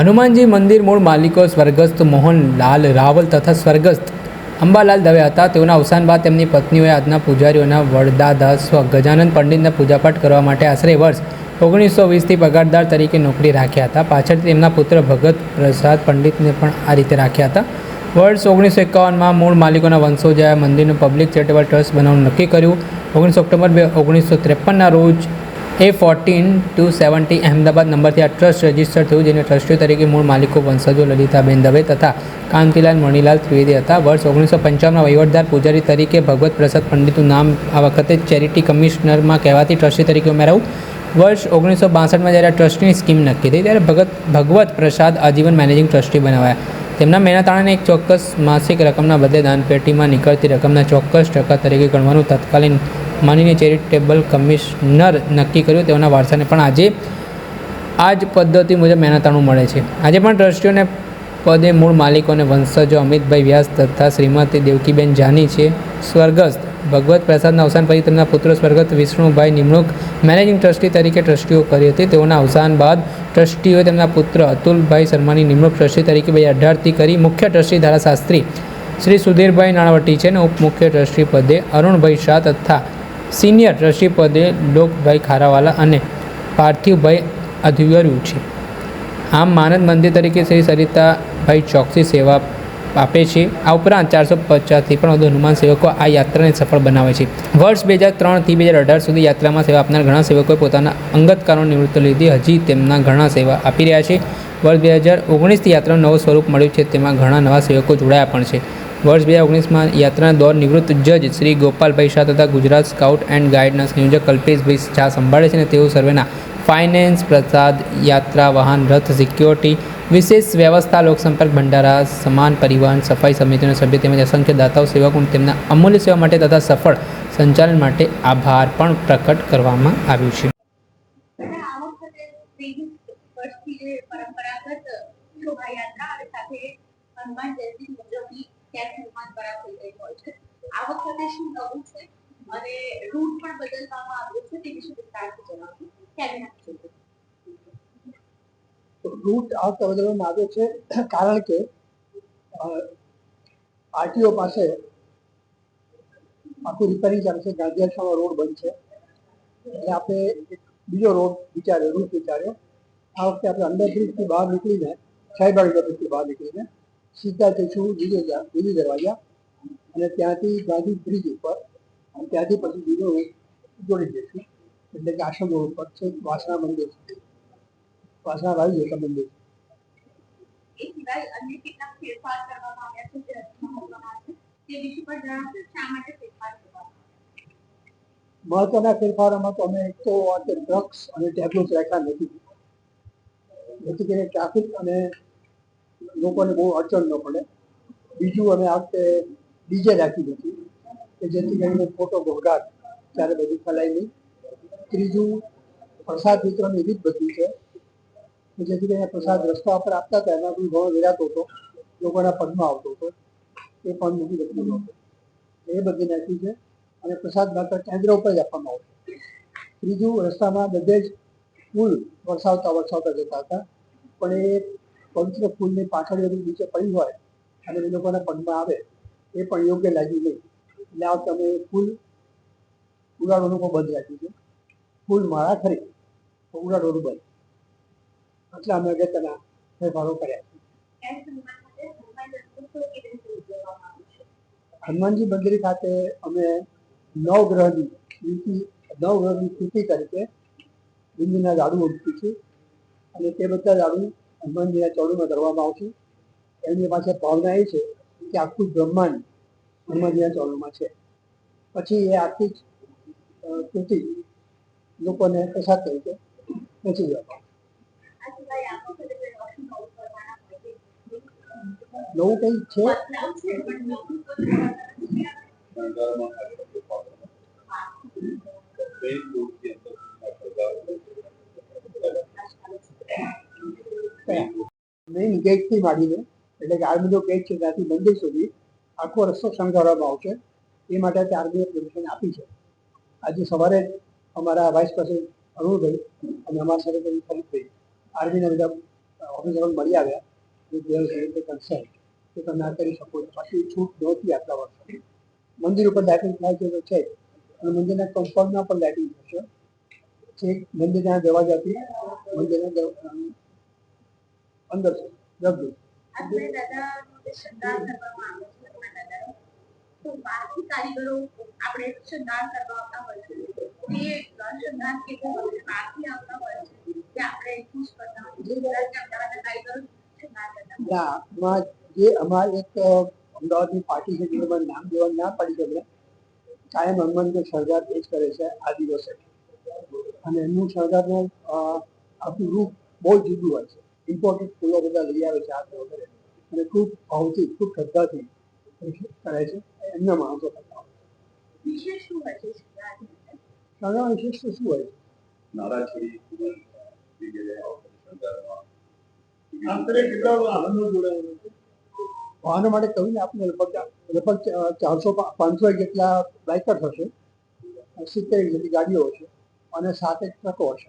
હનુમાનજી મંદિર મૂળ માલિકો સ્વર્ગસ્થ મોહનલાલ રાવલ તથા સ્વર્ગસ્થ અંબાલાલ દવે હતા. તેઓના અવસાન બાદ તેમની પત્નીઓએ આજના પૂજારીઓના વડદાદા સ્વ ગજાનંદ પંડિતના પૂજાપાઠ કરવા માટે આશરે વર્ષ ઓગણીસો વીસથી પગારદાર તરીકે નોકરી રાખ્યા હતા. પાછળથી તેમના પુત્ર ભગત પ્રસાદ પંડિતને પણ આ રીતે રાખ્યા હતા. વર્ષ ઓગણીસો એકાવનમાં મૂળ માલિકોના વંશોજાએ મંદિરનું પબ્લિક ચેરિટેબલ ટ્રસ્ટ બનાવવાનું નક્કી કર્યું. ઓગણીસ ઓક્ટોબર બે ઓગણીસો ત્રેપનના રોજ A fourteen two seventy Ahmedabad નંબરથી આ ટ્રસ્ટ રજિસ્ટર થયું, જેને ટ્રસ્ટી તરીકે મૂળ માલિકો વંશજો લલિતાબેન દવે તથા કાંતિલાલ મણિલાલ ત્રિવેદી હતા. વર્ષ ઓગણીસો પંચાવનના વહીવટદાર પૂજારી તરીકે ભગવત પ્રસાદ પંડિતનું નામ આ વખતે ચેરિટી કમિશનરમાં કહેવાતી ટ્રસ્ટી તરીકે ઉમેરાવું વર્ષ ઓગણીસો બાસઠમાં જ્યારે ટ્રસ્ટની સ્કીમ નક્કી થઈ, ત્યારે ભગત, ભગવત પ્રસાદ આજીવન મેનેજિંગ ટ્રસ્ટી બનાવાયા. તેમના મહેનતાણાને એક ચોક્કસ માસિક રકમના બદલે દાનપેટીમાં નીકળતી રકમના ચોક્કસ ટકા તરીકે ગણવાનું તત્કાલીન માનીને ચેરિટેબલ કમિશનર નક્કી કર્યું, તેઓના વારસાને. પણ આજે આ જ પદ્ધતિ મુજબ મહેનતાણું મળે છે. આજે પણ ટ્રસ્ટીઓને પદે મૂળ માલિકો અને વંશજો અમિતભાઈ વ્યાસ તથા શ્રીમતી દેવકીબેન જાની છે. સ્વર્ગસ્થ ભગવત પ્રસાદના અવસાન પછી તેમના પુત્ર સ્વર્ગસ્થ વિષ્ણુભાઈ નિમણૂક મેનેજિંગ ટ્રસ્ટી તરીકે ટ્રસ્ટીઓ કરી હતી. તેઓના અવસાન બાદ ટ્રસ્ટીઓએ તેમના પુત્ર અતુલભાઈ શર્માની નિમણૂક ટ્રસ્ટી તરીકે બે અઢારથી કરી મુખ્ય ટ્રસ્ટી ધારાશાસ્ત્રી શ્રી સુધીરભાઈ નાણાવટી છે અને ઉપમુખ્ય ટ્રસ્ટી પદે અરુણભાઈ શાહ તથા સિનિયર ટ્રસ્ટી પદે લોકભાઈ ખારાવાલા અને પાર્થિવભાઈ અધિવર્યું છે. આમ માનદ મંદિર તરીકે શ્રી સરિતાભાઈ ચોકસી સેવા આપે છે. આ ઉપરાંત ચારસો પચાસથી પણ વધુ હનુમાન સેવકો આ યાત્રાને સફળ બનાવે છે. વર્ષ બે હજાર ત્રણથી બે હજાર અઢાર સુધી યાત્રામાં સેવા આપનાર ઘણા સેવકોએ પોતાના અંગત કારણો નિવૃત્ત લીધી. હજી તેમના ઘણા સેવા આપી રહ્યા છે. વર્ષ બે હજાર ઓગણીસથી યાત્રાનું નવું સ્વરૂપ મળ્યું છે. તેમાં ઘણા નવા સેવકો જોડાયા પણ છે. વર્ષ બે હજાર ઓગણીસમાં યાત્રાના દોર નિવૃત્ત જજ શ્રી ગોપાલભાઈ શાહ તથા ગુજરાત સ્કાઉટ એન્ડ ગાઈડના સંયોજક કલ્પેશભાઈ શાહ સંભાળે છે અને તેઓ સર્વેના ફાઇનાન્સ, પ્રસાદ, યાત્રા, વાહન, રથ, સિક્યોરિટી, વિશેષ વ્યવસ્થા, લોકસંપર્ક ભંડારા, સમાન પરિવહન, સફાઈ સમિતિના સભ્ય તેમજ અસંખ્ય દાતાઓ, સેવકો તેમના અમૂલ્ય સેવા માટે તથા સફળ સંચાલન માટે આભાર પણ પ્રકટ કરવામાં આવ્યું છે અને આ વખતે ત્રેવીસ વર્ષથી પરંપરાગત શોભાયાત્રા સાથે હનુમાન જયંતિ ઉજવણી ક્યાંથી હનુમાન દ્વારા થઈ રહી હોય છે. આ વખતે શું નવું છે? અને રૂટ પણ બદલવામાં આવ્યો છે, તે વિશે વિસ્તારથી જણાવજો. ક્યારે નાખી રૂટ આ વખતે બદલવામાં આવ્યો છે, કારણ કે આરટીઓ પાસે આખું રિપેરિંગ ચાલે છે ગાંધીઆશ્રમનો રોડ બંધ છે. એટલે આપણે બીજો રોડ વિચાર્યો, રૂટ વિચાર્યો. આ વખતે આપણે અંડર બ્રિજથી બહાર નીકળીને સાહેબાગ બ્રિજથી બહાર નીકળીને સીધા જઈશું બીજો બીજી દરવાજા અને ત્યાંથી ગાંધી બ્રિજ ઉપર અને ત્યાંથી પછી બીજો જોડી જઈશું એટલે કે આશ્રમ રોડ ઉપર છે વાસણા મંદિર સુધી વાસણા આવી જશે મંદિર મહત્વના ફેરફારોમાં તો અમે એક તો ડ્રગ્સ અને ટેબ્લેટ રાખ્યા નથી. જેથી કરીને ટ્રાફિક અને લોકોને બહુ અડચણ ન પડે. બીજું અમે આ વખતે ડીજે રાખી નથી કે જેથી કરીને ખોટો ઘોઘાટ ત્યારે બધું ફેલાય નહીં. ત્રીજું, પ્રસાદ વિતરણની રીત બધું છે. કે જેથી કરીને પ્રસાદ રસ્તા પર આપતા હતા, એમાં બી ઘણો વિરાતો હતો, લોકોના પગમાં આવતો હતો. એ પણ નથી બધું એ બધી નાખ્યું છે અને પ્રસાદ માત્ર કેન્દ્ર ઉપર જ આપવામાં આવતો ત્રીજું, રસ્તામાં બધે જ ફૂલ વરસાવતા વરસાવતા જતા હતા. પણ એ પવિત્ર ફૂલની પાછળ નીચે પડી હોય અને એ લોકોના પગમાં આવે, એ પણ યોગ્ય લાગ્યું નહીં. એટલે આ તમે ફૂલ ઉડાડવાનું પણ બંધ રાખ્યું છે ફૂલ માળા ખરી તો ઉડાડવાનું બંધ. એટલે અમે અગત્યના ફેરફારો કર્યા છે. હનુમાનજી મંદિર ખાતે અમે નવગ્રહની નવગ્રહની સ્થિતિ તરીકે બુંદીના લાડુ છે અને તે બધા લાડુ હનુમાનજીના ચોળુમાં ધરવામાં આવશે. એમની પાસે ભાવના એ છે કે આખું બ્રહ્માંડ હનુમાનજીના ચોળુમાં છે. પછી એ આખી જ કૃતિ લોકોને પ્રસાદ તરીકે વેચી કોઈ નવું કંઈ છે? બદલાવ મેઇન ગેટથી માંડીને, એટલે કે આર્મીનો ગેટ છે ત્યાંથી મંદિર સુધી આખો રસ્તો શણગારવામાં આવશે. એ માટે તે આર્મીએ પરમિશન આપી છે. આજે સવારે જ અમારા વાઇસ પ્રેસિડેન્ટ અરુણભાઈ અને અમારા સાથે ફરીદભાઈ આર્મીના બધા ઓફિસરો મળી આવ્યા. with દેવ consent કે તમે આ કરી શકો છો. પછી છૂટ નહોતી આટલા વર્ષો મંદિર ઉપર લાઇટિંગ થાય છે તો છે અને મંદિરના કમ્પાઉન્ડમાં પણ લાઇટિંગ થશે. છે મંદિરના દરવાજાથી મંદિરના દર- અંદર છે. રબી આપણે દાદાનો જે શણગાર કરવામાં આવે છે. હનુમાન દાદાનો, તો બહારથી કારીગરો આપણે શણગાર કરવા આવતા હોય છે. તે શણગાર કેવો હોય છે? બહારથી આવતા હોય છે કે આપણે કરતા હોય ગુજરાતના અમદાવાદના કારીગરો શણગાર કરતા ના જે અમારે એક અમદાવાદની પાર્ટી છે જેમાં નામ દેવાનું ના પડી શકે કાયમ હનુમાનજી સરદાર એ જ કરે છે આ દિવસે અને એમનું સરદારનું આપણું રૂપ બહુ જુદું હોય છે. ઇમ્પોર્ટન્ટ ફૂલો બધા લઈ આવે છે આ વગેરે. અને ખૂબ ભાવથી ખૂબ શ્રદ્ધાથી કરે છે એમના માણસો કરતા હોય વિશેષ શું હોય છે? સરદાર વિશેષ શું હોય છે? વગેરે સંદર્ભમાં વાહનો માટે કહીને આપણે લગભગ લગભગ ચારસો પાંચસો જેટલા બાઇકર હશે. સિત્તેર જેટલી ગાડીઓ હશે અને સાત એક ટ્રકો હશે.